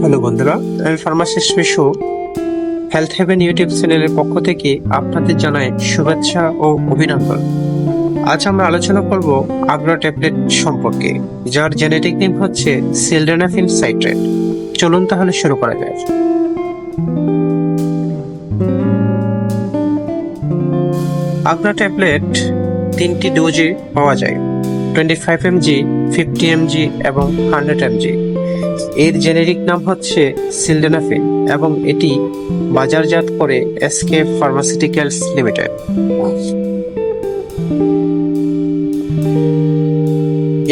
Hello বন্ধুরা, আমি pharmacist Mishu health heaven YouTube চ্যানেলের পক্ষ থেকে আপনাদের জানাই শুভেচ্ছা ও অভিনন্দন। আজ আমরা আলোচনা করব আগ্রা ট্যাবলেট সম্পর্কে, যার জেনেটিক নেম হচ্ছে সিলডেনাফিন সাইট্রেট চলুন তাহলে শুরু করা যায় আগ্রা ট্যাবলেট তিনটি ডোজে পাওয়া যায় twenty five MG fifty MG এবং হান্ড্রেড এমজি এর জেনেরিক নাম হচ্ছে সিলডেনাফিন এবং এটি বাজারজাত করে এসকে ফার্মাসিউটিক্যালস লিমিটেড।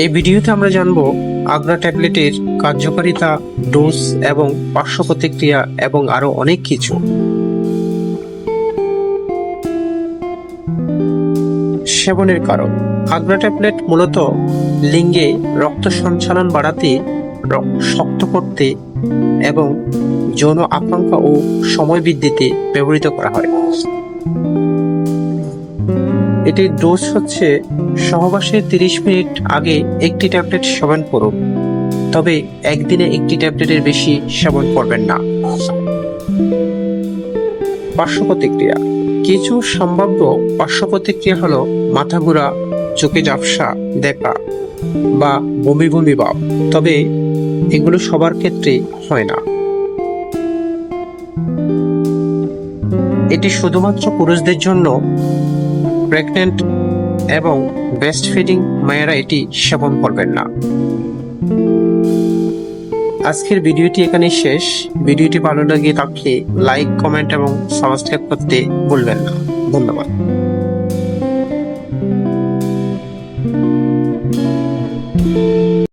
এই ভিডিওতে আমরা জানব আগ্রা ট্যাবলেটের কার্যকারিতা, ডোজ এবং পার্শ্ব প্রতিক্রিয়া এবং আরও অনেক কিছু। সেবনের কারণ। আগ্রা ট্যাবলেট মূলত লিঙ্গে রক্ত সঞ্চালন বাড়াতে শক্ত করতে এবং যৌন আকাঙ্ক্ষা ও সময় বৃদ্ধিতে ব্যবহৃত করা হয়। এটির ডোজ হচ্ছে সহবাসের তিরিশ মিনিট আগে একটি ট্যাবলেট সেবন করুন, তবে একদিনে একটি ট্যাবলেটের বেশি সেবন করবেন না। পার্শ্ব প্রতিক্রিয়া কিছু সম্ভাব্য পার্শ্ব প্রতিক্রিয়া হলো মাথা ঘোরা চোখে ঝাপসা, দেখা বা বমি বমি ভাব। তবে এগুলো সবার ক্ষেত্রে হয় না। এটি শুধুমাত্র পুরুষদের জন্য। প্রেগনেন্ট এবং ব্রেস্ট ফিডিং মায়েরা এটি সেবন করবেন না। আজকের ভিডিওটি এখানে শেষ। ভিডিওটি ভালো লাগে থাকলে লাইক, কমেন্ট এবং সাবস্ক্রাইব করতে ভুলবেন না। ধন্যবাদ।